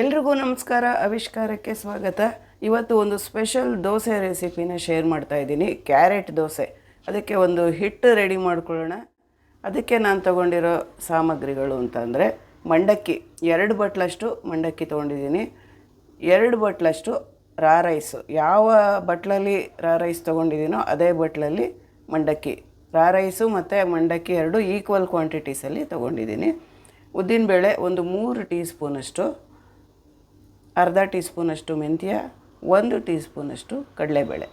ಎಲ್ರಿಗೂ ನಮಸ್ಕಾರ, ಆವಿಷ್ಕಾರಕ್ಕೆ ಸ್ವಾಗತ. ಇವತ್ತು ಒಂದು ಸ್ಪೆಷಲ್ ದೋಸೆ ರೆಸಿಪಿನ ಶೇರ್ ಮಾಡ್ತಾ ಇದ್ದೀನಿ. ಕ್ಯಾರೆಟ್ ದೋಸೆ. ಅದಕ್ಕೆ ಒಂದು ಹಿಟ್ಟು ರೆಡಿ ಮಾಡ್ಕೊಳ್ಳೋಣ. ಅದಕ್ಕೆ ನಾನು ತಗೊಂಡಿರೋ ಸಾಮಗ್ರಿಗಳು ಅಂತಂದರೆ, ಮಂಡಕ್ಕಿ. ಎರಡು ಬಟ್ಲಷ್ಟು ಮಂಡಕ್ಕಿ ತೊಗೊಂಡಿದ್ದೀನಿ. ಎರಡು ಬಟ್ಲಷ್ಟು ರಾ ರೈಸು. ಯಾವ ಬಟ್ಲಲ್ಲಿ ರಾ ರೈಸ್ ತೊಗೊಂಡಿದ್ದೀನೋ ಅದೇ ಬಟ್ಲಲ್ಲಿ ಮಂಡಕ್ಕಿ. ರಾ ರೈಸು ಮತ್ತು ಮಂಡಕ್ಕಿ ಎರಡು ಈಕ್ವಲ್ ಕ್ವಾಂಟಿಟೀಸಲ್ಲಿ ತೊಗೊಂಡಿದ್ದೀನಿ. ಉದ್ದಿನಬೇಳೆ ಒಂದು ಮೂರು ಟೀ ಸ್ಪೂನಷ್ಟು ಅರ್ಧ ಟೀ ಸ್ಪೂನಷ್ಟು ಮೆಂತ್ಯ, ಒಂದು ಟೀ ಸ್ಪೂನಷ್ಟು ಕಡಲೆಬೇಳೆ.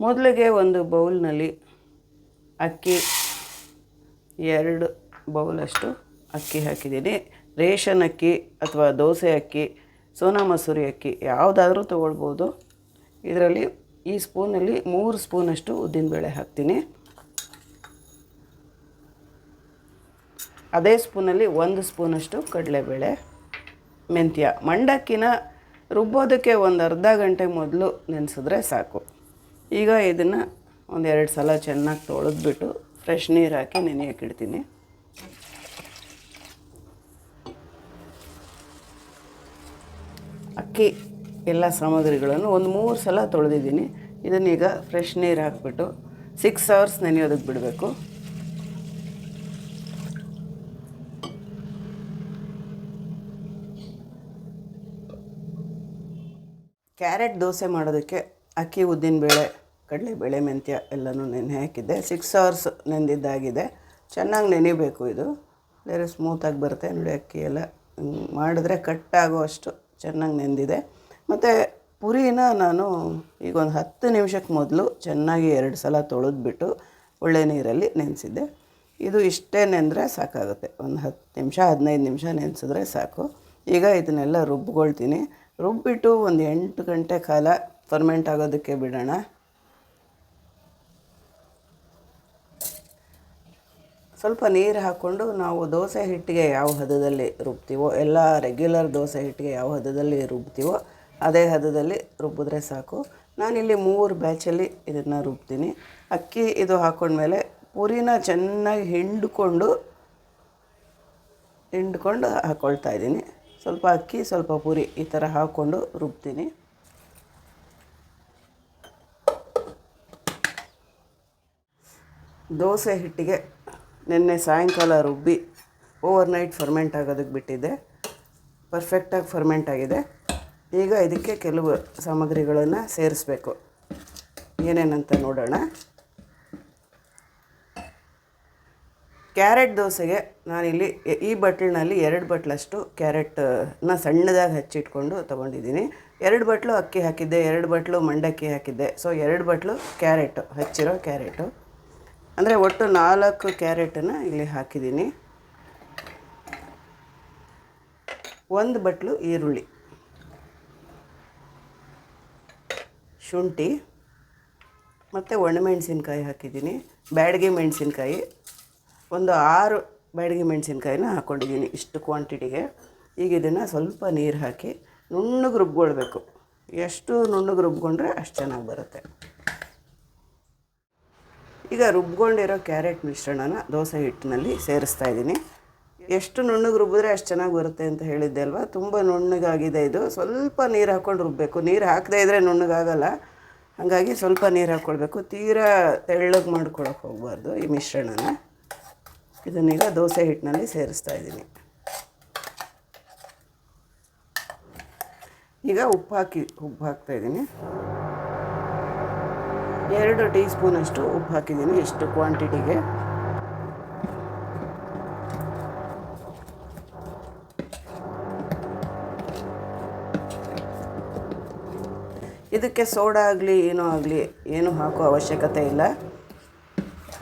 ಮೊದಲಿಗೆ ಒಂದು ಬೌಲ್ನಲ್ಲಿ ಅಕ್ಕಿ, ಎರಡು ಬೌಲಷ್ಟು ಅಕ್ಕಿ ಹಾಕಿದ್ದೀನಿ. ರೇಷನ್ ಅಕ್ಕಿ ಅಥವಾ ದೋಸೆ ಅಕ್ಕಿ, ಸೋನಾ ಮಸೂರಿ ಅಕ್ಕಿ ಯಾವುದಾದ್ರೂ ತೊಗೊಳ್ಬೋದು. ಇದರಲ್ಲಿ ಈ ಸ್ಪೂನಲ್ಲಿ ಮೂರು ಸ್ಪೂನಷ್ಟು ಉದ್ದಿನಬೇಳೆ ಹಾಕ್ತೀನಿ. ಅದೇ ಸ್ಪೂನಲ್ಲಿ ಒಂದು ಸ್ಪೂನಷ್ಟು ಕಡಲೆಬೇಳೆ. ಮೆಂತ್ಯ. ಮಂಡಕ್ಕಿನ ರುಬ್ಬೋದಕ್ಕೆ ಒಂದು ಅರ್ಧ ಗಂಟೆ ಮೊದಲು ನೆನೆಸಿದ್ರೆ ಸಾಕು. ಈಗ ಇದನ್ನು ಒಂದೆರಡು ಸಲ ಚೆನ್ನಾಗಿ ತೊಳೆದ್ಬಿಟ್ಟು ಫ್ರೆಶ್ ನೀರು ಹಾಕಿ ನೆನೆಯೋಕೆ ಇಡ್ತೀನಿ. ಅಕ್ಕಿ ಎಲ್ಲ ಸಾಮಗ್ರಿಗಳನ್ನು ಒಂದು ಮೂರು ಸಲ ತೊಳೆದಿದ್ದೀನಿ. ಇದನ್ನೀಗ ಫ್ರೆಶ್ ನೀರು ಹಾಕ್ಬಿಟ್ಟು ಸಿಕ್ಸ್ ಅವರ್ಸ್ ನೆನೆಯೋದಕ್ಕೆ ಬಿಡಬೇಕು. ಕ್ಯಾರೆಟ್ ದೋಸೆ ಮಾಡೋದಕ್ಕೆ ಅಕ್ಕಿ ಉದ್ದಿನಬೇಳೆ ಕಡಲೆಬೇಳೆ ಮೆಂತ್ಯ ಎಲ್ಲನೂ ನೆನೆ ಹಾಕಿದ್ದೆ. ಸಿಕ್ಸ್ ಅವರ್ಸ್ ನೆಂದಿದ್ದಾಗಿದೆ ಚೆನ್ನಾಗಿ ನೆನಿಬೇಕು ಇದು. ಬೇರೆ ಸ್ಮೂತಾಗಿ ಬರುತ್ತೆ. ನೋಡಿ, ಅಕ್ಕಿ ಎಲ್ಲ ಮಾಡಿದ್ರೆ ಕಟ್ಟಾಗೋ ಅಷ್ಟು ಚೆನ್ನಾಗಿ ನೆಂದಿದೆ. ಮತ್ತು ಪುರಿನ ನಾನು ಈಗ ಒಂದು ಹತ್ತು ನಿಮಿಷಕ್ಕೆ ಮೊದಲು ಚೆನ್ನಾಗಿ ಎರಡು ಸಲ ತೊಳೆದ್ಬಿಟ್ಟು ಒಳ್ಳೆ ನೀರಲ್ಲಿ ನೆನೆಸಿದ್ದೆ. ಇದು ಇಷ್ಟೇ ನೆಂದರೆ ಸಾಕಾಗುತ್ತೆ. ಒಂದು ಹತ್ತು ನಿಮಿಷ, ಹದಿನೈದು ನಿಮಿಷ ನೆನೆಸಿದ್ರೆ ಸಾಕು. ಈಗ ಇದನ್ನೆಲ್ಲ ರುಬ್ಕೊಳ್ತೀನಿ ರುಬ್ಬಿಟ್ಟು ಒಂದು ಎಂಟು ಗಂಟೆ ಕಾಲ ಫರ್ಮೆಂಟ್ ಆಗೋದಕ್ಕೆ ಬಿಡೋಣ. ಸ್ವಲ್ಪ ನೀರು ಹಾಕ್ಕೊಂಡು ನಾವು ದೋಸೆ ಹಿಟ್ಟಿಗೆ ಯಾವ ಹದದಲ್ಲಿ ರುಬ್ತೀವೋ, ಎಲ್ಲ ರೆಗ್ಯುಲರ್ ದೋಸೆ ಹಿಟ್ಟಿಗೆ ಯಾವ ಹದದಲ್ಲಿ ರುಬ್ತೀವೋ, ಅದೇ ಹದದಲ್ಲಿ ರುಬ್ಬಿದ್ರೆ ಸಾಕು. ನಾನಿಲ್ಲಿ ಮೂರು ಬ್ಯಾಚಲ್ಲಿ ಇದನ್ನು ರುಬ್ತೀನಿ. ಅಕ್ಕಿ ಇದು ಹಾಕ್ಕೊಂಡ್ಮೇಲೆ ಪುರಿನ ಚೆನ್ನಾಗಿ ಹಿಂಡ್ಕೊಂಡು ಹಿಂಡ್ಕೊಂಡು ಹಾಕ್ಕೊಳ್ತಾ ಇದ್ದೀನಿ. ಸ್ವಲ್ಪ ಅಕ್ಕಿ, ಸ್ವಲ್ಪ ಪುರಿ ಈ ಥರ ಹಾಕ್ಕೊಂಡು ರುಬ್ತೀನಿ. ದೋಸೆ ಹಿಟ್ಟಿಗೆ ನಿನ್ನೆ ಸಾಯಂಕಾಲ ರುಬ್ಬಿ ಓವರ್ ನೈಟ್ ಫರ್ಮೆಂಟ್ ಆಗೋದಕ್ಕೆ ಬಿಟ್ಟಿದ್ದೆ. ಪರ್ಫೆಕ್ಟಾಗಿ ಫರ್ಮೆಂಟ್ ಆಗಿದೆ. ಈಗ ಇದಕ್ಕೆ ಕೆಲವು ಸಾಮಗ್ರಿಗಳನ್ನು ಸೇರಿಸ್ಬೇಕು. ಏನೇನಂತ ನೋಡೋಣ. ಕ್ಯಾರೆಟ್ ದೋಸೆಗೆ ನಾನಿಲ್ಲಿ ಈ ಬಟ್ಲಿನಲ್ಲಿ ಎರಡು ಬಟ್ಲಷ್ಟು ಕ್ಯಾರೆಟ್ನ ಸಣ್ಣದಾಗಿ ಹಚ್ಚಿಟ್ಕೊಂಡು ತೊಗೊಂಡಿದ್ದೀನಿ. ಎರಡು ಬಟ್ಲು ಅಕ್ಕಿ ಹಾಕಿದ್ದೆ, ಎರಡು ಬಟ್ಲು ಮಂಡಕ್ಕಿ ಹಾಕಿದ್ದೆ. ಸೊ ಎರಡು ಬಟ್ಲು ಕ್ಯಾರೆಟು, ಹಚ್ಚಿರೋ ಕ್ಯಾರೆಟು. ಅಂದರೆ ಒಟ್ಟು ನಾಲ್ಕು ಕ್ಯಾರೆಟನ್ನು ಇಲ್ಲಿ ಹಾಕಿದ್ದೀನಿ. ಒಂದು ಬಟ್ಲು ಈರುಳ್ಳಿ, ಶುಂಠಿ, ಮತ್ತು ಒಣಮೆಣಸಿನ್ಕಾಯಿ ಹಾಕಿದ್ದೀನಿ. ಬ್ಯಾಡ್ಗೆ ಮೆಣಸಿನ್ಕಾಯಿ. ಒಂದು ಆರು ಬ್ಯಾಡಗಿ ಮೆಣಸಿನ್ಕಾಯಿನ ಹಾಕ್ಕೊಂಡಿದ್ದೀನಿ ಇಷ್ಟು ಕ್ವಾಂಟಿಟಿಗೆ ಈಗ ಇದನ್ನು ಸ್ವಲ್ಪ ನೀರು ಹಾಕಿ ನುಣ್ಣಗೆ ರುಬ್ಕೊಳ್ಬೇಕು ಎಷ್ಟು ನುಣ್ಣಗೆ ರುಬ್ಕೊಂಡ್ರೆ ಅಷ್ಟು ಚೆನ್ನಾಗಿ ಬರುತ್ತೆ. ಈಗ ರುಬ್ಕೊಂಡಿರೋ ಕ್ಯಾರೆಟ್ ಮಿಶ್ರಣನ ದೋಸೆ ಹಿಟ್ಟಿನಲ್ಲಿ ಸೇರಿಸ್ತಾ ಇದ್ದೀನಿ. ಎಷ್ಟು ನುಣ್ಣಗೆ ರುಬ್ಬಿದ್ರೆ ಅಷ್ಟು ಚೆನ್ನಾಗಿ ಬರುತ್ತೆ ಅಂತ ಹೇಳಿದ್ದೆ ಅಲ್ವಾ? ತುಂಬ ನುಣ್ಣಗಾಗಿದೆ ಇದು. ಸ್ವಲ್ಪ ನೀರು ಹಾಕ್ಕೊಂಡು ರುಬ್ಬಬೇಕು ನೀರು ಹಾಕದೇ ಇದ್ದರೆ ನುಣ್ಣಗಾಗಲ್ಲ. ಹಾಗಾಗಿ ಸ್ವಲ್ಪ ನೀರು ಹಾಕ್ಕೊಳ್ಬೇಕು ತೀರಾ ತೆಳ್ಳಗೆ ಮಾಡ್ಕೊಳಕ್ಕೆ ಹೋಗಬಾರ್ದು ಈ ಮಿಶ್ರಣನ. ಇದನ್ನೀಗ ದೋಸೆ ಹಿಟ್ಟಿನಲ್ಲಿ ಸೇರಿಸ್ತಾ ಇದ್ದೀನಿ. ಈಗ ಉಪ್ಪು ಹಾಕಿ, ಉಪ್ಪು ಹಾಕ್ತಾ ಇದ್ದೀನಿ. ಎರಡು ಟೀ ಸ್ಪೂನಷ್ಟು ಉಪ್ಪು ಹಾಕಿದ್ದೀನಿ ಇಷ್ಟು ಕ್ವಾಂಟಿಟಿಗೆ. ಇದಕ್ಕೆ ಸೋಡಾ ಆಗಲಿ, ಏನೂ ಆಗಲಿ, ಏನೂ ಹಾಕೋ ಅವಶ್ಯಕತೆ ಇಲ್ಲ.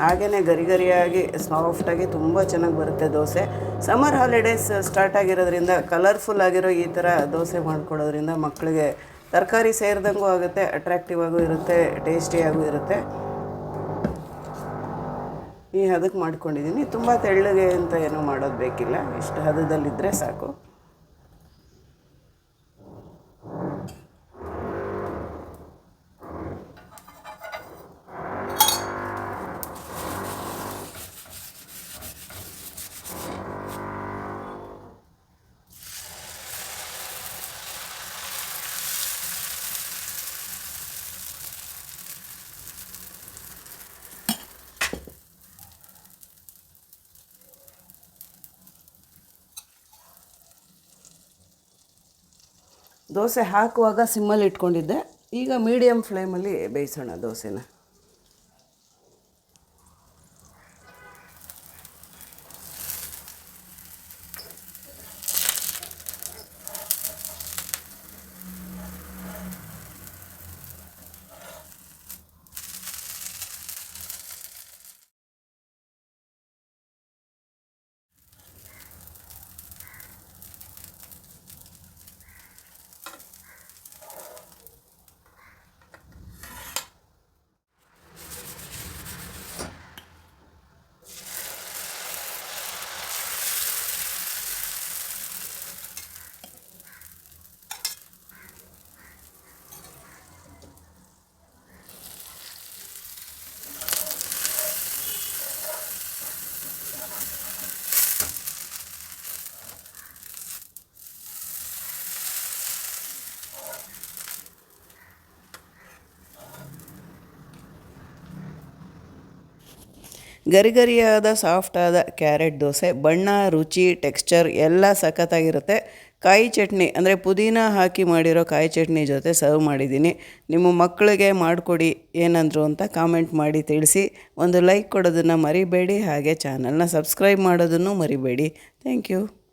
ಹಾಗೆಯೇ ಗರಿ ಗರಿಯಾಗಿ ಸಾಫ್ಟಾಗಿ ತುಂಬ ಚೆನ್ನಾಗಿ ಬರುತ್ತೆ ದೋಸೆ. ಸಮ್ಮರ್ ಹಾಲಿಡೇಸ್ ಸ್ಟಾರ್ಟ್ ಆಗಿರೋದ್ರಿಂದ ಕಲರ್ಫುಲ್ ಆಗಿರೋ ಈ ಥರ ದೋಸೆ ಮಾಡಿಕೊಡೋದ್ರಿಂದ ಮಕ್ಕಳಿಗೆ ತರಕಾರಿ ಸೇರಿದಂಗೂ ಆಗುತ್ತೆ ಅಟ್ರಾಕ್ಟಿವ್ ಆಗೂ ಇರುತ್ತೆ ಟೇಸ್ಟಿಯಾಗೂ ಇರುತ್ತೆ. ಈ ಹದಕ್ಕೆ ಮಾಡ್ಕೊಂಡಿದ್ದೀನಿ ತುಂಬ ತೆಳ್ಳಗೆ ಅಂತ ಏನೂ ಮಾಡೋದು ಬೇಕಿಲ್ಲ. ಇಷ್ಟು ಹದದಲ್ಲಿದ್ದರೆ ಸಾಕು. ದೋಸೆ ಹಾಕುವಾಗ ಸಿಮ್ಮಲ್ಲಿ ಇಟ್ಕೊಂಡಿದ್ದೆ. ಈಗ ಮೀಡಿಯಮ್ ಫ್ಲೇಮಲ್ಲಿ ಬೇಯಿಸೋಣ ದೋಸೆನ. ಗರಿಗರಿಯಾದ, ಸಾಫ್ಟಾದ ಕ್ಯಾರೆಟ್ ದೋಸೆ, ಬಣ್ಣ, ರುಚಿ, ಟೆಕ್ಸ್ಚರ್ ಎಲ್ಲ ಸಖತ್ತಾಗಿರುತ್ತೆ. ಕಾಯಿ ಚಟ್ನಿ, ಅಂದರೆ ಪುದೀನ ಹಾಕಿ ಮಾಡಿರೋ ಕಾಯಿ ಚಟ್ನಿ ಜೊತೆ ಸರ್ವ್ ಮಾಡಿದ್ದೀನಿ. ನಿಮ್ಮ ಮಕ್ಕಳಿಗೆ ಮಾಡಿಕೊಡಿ, ಏನಂದರು ಅಂತ ಕಾಮೆಂಟ್ ಮಾಡಿ ತಿಳಿಸಿ. ಒಂದು ಲೈಕ್ ಕೊಡೋದನ್ನು ಮರಿಬೇಡಿ, ಹಾಗೆ ಚಾನಲ್ನ ಸಬ್ಸ್ಕ್ರೈಬ್ ಮಾಡೋದನ್ನು ಮರಿಬೇಡಿ. Thank you.